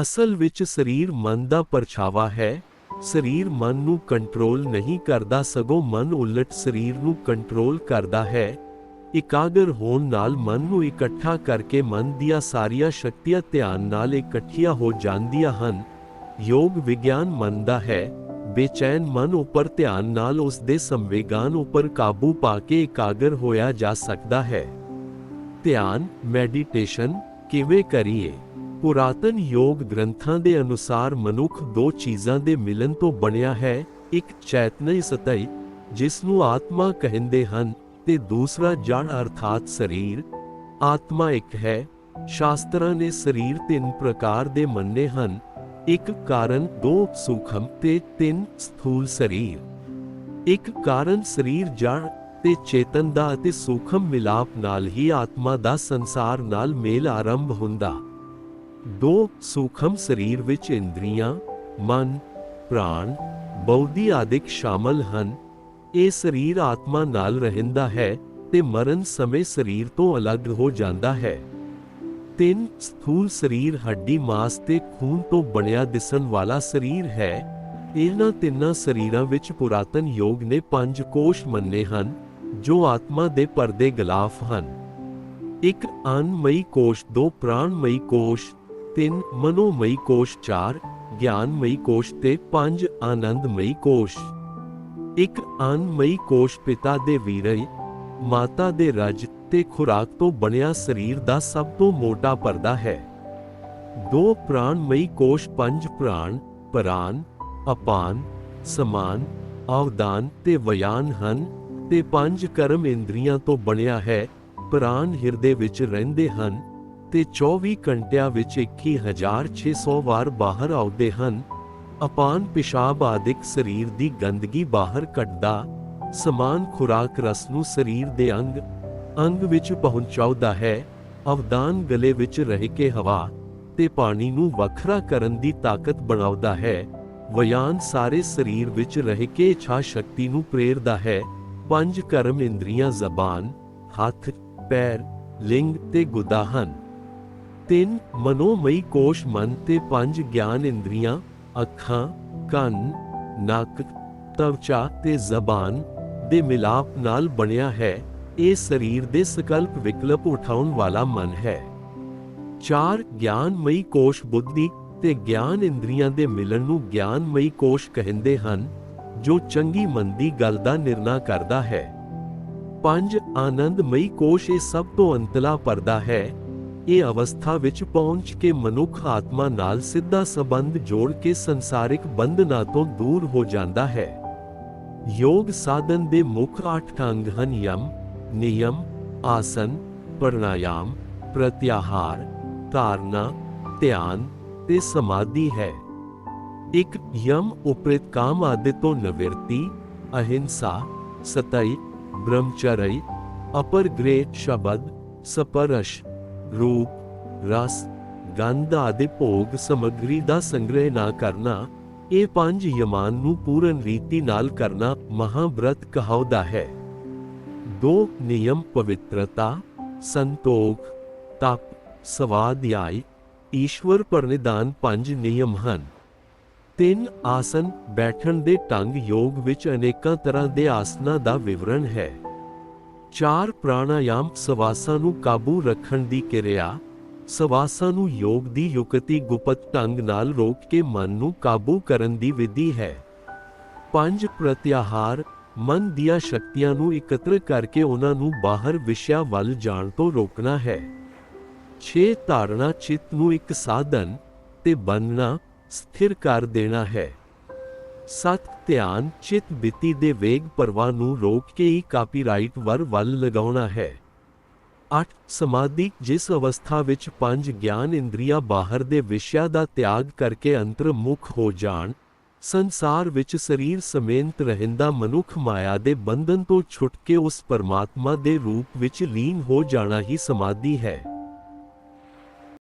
ਅਸਲ ਵਿੱਚ ਸਰੀਰ ਮਨ ਦਾ ਪਰਛਾਵਾ ਹੈ। ਸਰੀਰ ਮਨ ਨੂੰ ਕੰਟਰੋਲ ਨਹੀਂ ਕਰਦਾ, ਸਗੋਂ ਮਨ ਉਲਟ ਸਰੀਰ ਨੂੰ ਕੰਟਰੋਲ ਕਰਦਾ ਹੈ। ਇਕਾਗਰ ਹੋਣ ਨਾਲ ਮਨ ਨੂੰ ਇਕੱਠਾ ਕਰਕੇ ਮਨ ਦੀਆਂ ਸਾਰੀਆਂ ਸ਼ਕਤੀਆਂ ਧਿਆਨ ਨਾਲ ਇਕੱਠੀਆਂ ਹੋ ਜਾਂਦੀਆਂ ਹਨ। ਯੋਗ ਵਿਗਿਆਨ ਮਨ ਦਾ ਹੈ। ਬੇਚੈਨ ਮਨ ਉੱਪਰ ਧਿਆਨ ਨਾਲ ਉਸ ਦੇ ਸੰਵੇਗਾਨ ਉੱਪਰ ਕਾਬੂ ਪਾ ਕੇ ਇਕਾਗਰ ਹੋਇਆ ਜਾ ਸਕਦਾ ਹੈ। ਧਿਆਨ, ਮੈਡੀਟੇਸ਼ਨ ਕਿਵੇਂ ਕਰੀਏ? ਪੁਰਾਤਨ ਯੋਗ ਗ੍ਰੰਥਾਂ ਦੇ ਅਨੁਸਾਰ ਮਨੁੱਖ ਦੋ ਚੀਜ਼ਾਂ ਦੇ ਮਿਲਨ ਤੋਂ ਬਣਿਆ ਹੈ, ਇੱਕ ਚੈਤਨਈ ਸਤਈ ਜਿਸ ਨੂੰ ਆਤਮਾ ਕਹਿੰਦੇ ਹਨ, ਤੇ ਦੂਸਰਾ ਜੜ ਅਰਥਾਤ ਸਰੀਰ। ਆਤਮਾ ਇੱਕ ਹੈ, ਸ਼ਾਸਤਰਾਂ ਨੇ ਸਰੀਰ ਤਿੰਨ ਪ੍ਰਕਾਰ ਦੇ ਮੰਨੇ ਹਨ, ਇੱਕ ਕਾਰਨ ਦੋ ਸੂਖਮ ਤੇ ਤਿੰਨ ਸਥੂਲ ਸਰੀਰ। ਇੱਕ ਕਾਰਨ ਸਰੀਰ ਜੜ ਤੇ ਚੇਤਨ ਦਾ ਅਤੇ ਸੂਖਮ ਮਿਲਾਪ ਨਾਲ ਹੀ ਆਤਮਾ ਦਾ ਸੰਸਾਰ ਨਾਲ ਮੇਲ ਆਰੰਭ ਹੁੰਦਾ। ਦੋ ਸੂਖਮ ਸਰੀਰ ਵਿੱਚ ਇੰਦਰੀਆਂ, ਮਨ, ਪ੍ਰਾਣ, ਬੌਧੀ ਆਦਿਕ ਸ਼ਾਮਲ ਹਨ। ਇਹ ਸਰੀਰ ਆਤਮਾ ਨਾਲ ਰਹਿੰਦਾ ਹੈ ਤੇ ਮਰਨ ਸਮੇਂ ਸਰੀਰ ਤੋਂ ਅਲੱਗ ਹੋ ਜਾਂਦਾ ਹੈ। ਤਿੰਨ ਸਥੂਲ ਸਰੀਰ ਹੱਡੀ ਮਾਸ ਤੇ ਖੂਨ ਤੋਂ ਬਣਿਆ ਦਿਸਣ ਵਾਲਾ ਸਰੀਰ ਹੈ। ਇਹਨਾਂ ਤਿੰਨਾਂ ਸਰੀਰਾਂ ਵਿੱਚ ਪੁਰਾਤਨ ਯੋਗ ਨੇ ਪੰਜ ਕੋਸ਼ ਮੰਨੇ ਹਨ, ਜੋ ਆਤਮਾ ਦੇ ਪਰਦੇ ਗਲਾਫ ਹਨ। ਇੱਕ ਅਨਮਈ ਕੋਸ਼, ਦੋ ਪ੍ਰਾਣਮਈ ਕੋਸ਼ ਤਿੰਨ ਮਨੋਮਈ ਕੋਸ਼, ਚਾਰ ਗਿਆਨਮਈ ਕੋਸ਼ ਤੇ ਪੰਜ ਆਨੰਦਮਈ ਕੋਸ਼। ਇੱਕ ਅਨਮਈ ਕੋਸ਼ ਪਿਤਾ ਦੇ ਵੀਰਯ ਮਾਤਾ ਦੇ ਰਜ ਤੇ ਖੁਰਾਕ ਤੋਂ ਬਣਿਆ ਸਰੀਰ ਦਾ ਸਭ ਤੋਂ ਮੋਟਾ ਪਰਦਾ ਹੈ। ਦੋ ਪ੍ਰਾਣਮਈ ਕੋਸ਼, ਪੰਜ ਪ੍ਰਾਣ, ਪ੍ਰਾਨ, ਅਪਾਨ, ਸਮਾਨ, ਆਵਦਾਨ ਤੇ ਵਿਆਨ ਹਨ ਤੇ ਪੰਜ ਕਰਮ ਇੰਦਰੀਆਂ ਤੋਂ ਬਣਿਆ ਹੈ। ਪ੍ਰਾਣ ਹਿਰਦੇ ਵਿੱਚ ਰਹਿੰਦੇ ਹਨ। ਤੇ 24 ਘੰਟਿਆਂ ਵਿੱਚ 21600 ਵਾਰ ਬਾਹਰ ਆਉਂਦੇ ਹਨ। ਅਪਾਨ ਪਿਸ਼ਾਬ ਆਦਿਕ ਸਰੀਰ ਦੀ ਗੰਦਗੀ ਬਾਹਰ ਕੱਢਦਾ, ਸਮਾਨ ਖੁਰਾਕ ਰਸ ਨੂੰ ਸਰੀਰ ਦੇ ਅੰਗ ਅੰਗ ਵਿੱਚ ਪਹੁੰਚਾਉਂਦਾ ਹੈ, ਅਵਦਾਨ ਗਲੇ ਵਿੱਚ ਰਹਿ ਕੇ ਹਵਾ ਤੇ ਪਾਣੀ ਨੂੰ ਵੱਖਰਾ ਕਰਨ ਦੀ ਤਾਕਤ ਬਣਾਉਂਦਾ ਹੈ। ਵਿਆਨ ਸਾਰੇ ਸਰੀਰ ਵਿੱਚ ਰਹਿ ਕੇ ਇੱਛਾ ਸ਼ਕਤੀ ਨੂੰ ਪ੍ਰੇਰਦਾ ਹੈ। ਪੰਜ ਕਰਮ ਇੰਦਰੀਆਂ ਜ਼ਬਾਨ, ਹੱਥ, ਪੈਰ, ਲਿੰਗ ਤੇ ਗੁਦਾ ਹਨ। ਤਿੰਨ ਮਨੋਮਈ ਕੋਸ਼ ਮਨ ਤੇ ਪੰਜ ਗਿਆਨ ਇੰਦਰੀਆਂ, ਅੱਖਾਂ, ਕੰਨ, ਨੱਕ, ਤਵਚਾ ਤੇ ਜ਼ਬਾਨ ਦੇ ਮਿਲਾਪ ਨਾਲ ਬਣਿਆ ਹੈ। ਇਹ ਸਰੀਰ ਦੇ ਸਕਲਪ ਵਿਕਲਪ ਉਠਾਉਣ ਵਾਲਾ ਮਨ ਹੈ। ਚਾਰ ਗਿਆਨਮਈ ਕੋਸ਼ ਬੁੱਧੀ ਤੇ ਗਿਆਨ ਇੰਦਰੀਆਂ ਦੇ ਮਿਲਣ ਨੂੰ ਗਿਆਨਮਈ ਕੋਸ਼ ਕਹਿੰਦੇ ਹਨ, ਜੋ ਚੰਗੀ ਮੰਦੀ ਗੱਲ ਦਾ ਨਿਰਣਾ ਕਰਦਾ ਹੈ। ਪੰਜ ਆਨੰਦਮਈ ਕੋਸ਼ ਇਹ ਸਭ ਤੋਂ ਅੰਤਲਾ ਪਰਦਾ ਹੈ। ਇਹ ਅਵਸਥਾ ਵਿੱਚ ਪਹੁੰਚ ਕੇ ਮਨੁੱਖ ਆਤਮਾ ਨਾਲ ਸਿੱਧਾ ਸੰਬੰਧ ਜੋੜ ਕੇ ਸੰਸਾਰਿਕ ਬੰਧਨਾਂ ਤੋਂ ਦੂਰ ਹੋ ਜਾਂਦਾ ਹੈ। ਯੋਗ ਸਾਧਨ ਦੇ ਮੁੱਖ ਅੱਠ ਅੰਗ ਹਨ ਯਮ, ਨਿਯਮ, ਆਸਨ, ਪ੍ਰਣਾਯਾਮ, ਪ੍ਰਤਿਆਹਾਰ, ਧਾਰਨਾ, ਧਿਆਨ ਤੇ ਸਮਾਧੀ ਹੈ। ਇੱਕ ਯਮ ਉਪਰਿਤ ਕਾਮ ਆਦਿ ਤੋਂ ਨਿਵਰਤੀ, ਅਹਿੰਸਾ, ਸਤਈ, ਬ੍ਰਹਮਚਰਈ, ਅਪਰ ਗ੍ਰੇ ਸ਼ਬਦ, ਸਪਰਸ਼ ਰੂਪ, ਰਸ, ਗੰਧ ਆਦਿ ਭੋਗ ਸਮਗਰੀ ਦਾ ਸੰਗ੍ਰਹਿ ਨਾ ਕਰਨਾ, ਇਹ ਪੰਜ ਯਮਾਨ ਨੂੰ ਪੂਰਨ ਰੀਤੀ ਨਾਲ ਕਰਨਾ ਮਹਾਬ੍ਰਤ ਕਹਾਉਦਾ ਹੈ। ਦੋ ਨਿਯਮ ਪਵਿੱਤਰਤਾ, ਸੰਤੋਖ, ਤਪ ਸਵਾਧਿਆਇ ਈਸ਼ਵਰ ਪਰਨਿਦਾਨ ਪੰਜ ਨਿਯਮ ਹਨ। ਤਿੰਨ ਆਸਨ ਬੈਠਣ ਦੇ ਢੰਗ ਯੋਗ ਵਿੱਚ ਅਨੇਕਾਂ ਤਰ੍ਹਾਂ ਦੇ ਆਸਨਾਂ ਦਾ ਵਿਵਰਣ ਹੈ। ਚਾਰ ਪ੍ਰਾਣਾਯਾਮ ਸਵਾਸਾਂ ਨੂੰ ਕਾਬੂ ਰੱਖਣ ਦੀ ਕਿਰਿਆ, ਸਵਾਸਾਂ ਨੂੰ ਯੋਗ ਦੀ ਯੁਕਤੀ ਗੁਪਤ ਢੰਗ ਨਾਲ ਰੋਕ ਕੇ ਮਨ ਨੂੰ ਕਾਬੂ ਕਰਨ ਦੀ ਵਿਧੀ ਹੈ। ਪੰਜ ਪ੍ਰਤਿਆਹਾਰ, ਮਨ ਦੀਆਂ ਸ਼ਕਤੀਆਂ ਨੂੰ ਇਕੱਤਰ ਕਰਕੇ ਉਹਨਾਂ ਨੂੰ ਬਾਹਰ ਵਿਸ਼ਿਆਂ ਵੱਲ ਜਾਣ ਤੋਂ ਰੋਕਣਾ ਹੈ। 6 ਧਾਰਨਾ ਚਿੱਤ ਨੂੰ ਇੱਕ ਸਾਧਨ ਤੇ ਬੰਨਣਾ, ਸਥਿਰ ਕਰ ਦੇਣਾ ਹੈ। ਸੱਤ ਧਿਆਨ ਚਿਤ ਬਿੱਤੀ ਦੇ ਵੇਗ ਪ੍ਰਵਾਹ ਨੂੰ ਰੋਕ ਕੇ ਹੀ ਕਾਪੀਰਾਈਟ ਵਰ ਵੱਲ ਲਗਾਉਣਾ ਹੈ। 8 ਸਮਾਧੀ, ਜਿਸ ਅਵਸਥਾ ਵਿੱਚ ਪੰਜ ਗਿਆਨ ਇੰਦਰੀਆਂ ਬਾਹਰ ਦੇ ਵਿਸ਼ਿਆਂ ਦਾ ਤਿਆਗ ਕਰਕੇ ਅੰਤਰਮੁਖ ਹੋ ਜਾਣ, ਸੰਸਾਰ ਵਿੱਚ ਸਰੀਰ ਸਮੇਤ ਰਹਿੰਦਾ ਮਨੁੱਖ ਮਾਇਆ ਦੇ ਬੰਧਨ ਤੋਂ ਛੁੱਟ ਕੇ ਉਸ ਪਰਮਾਤਮਾ ਦੇ ਰੂਪ ਵਿੱਚ ਲੀਨ ਹੋ ਜਾਣਾ ਹੀ ਸਮਾਧੀ ਹੈ।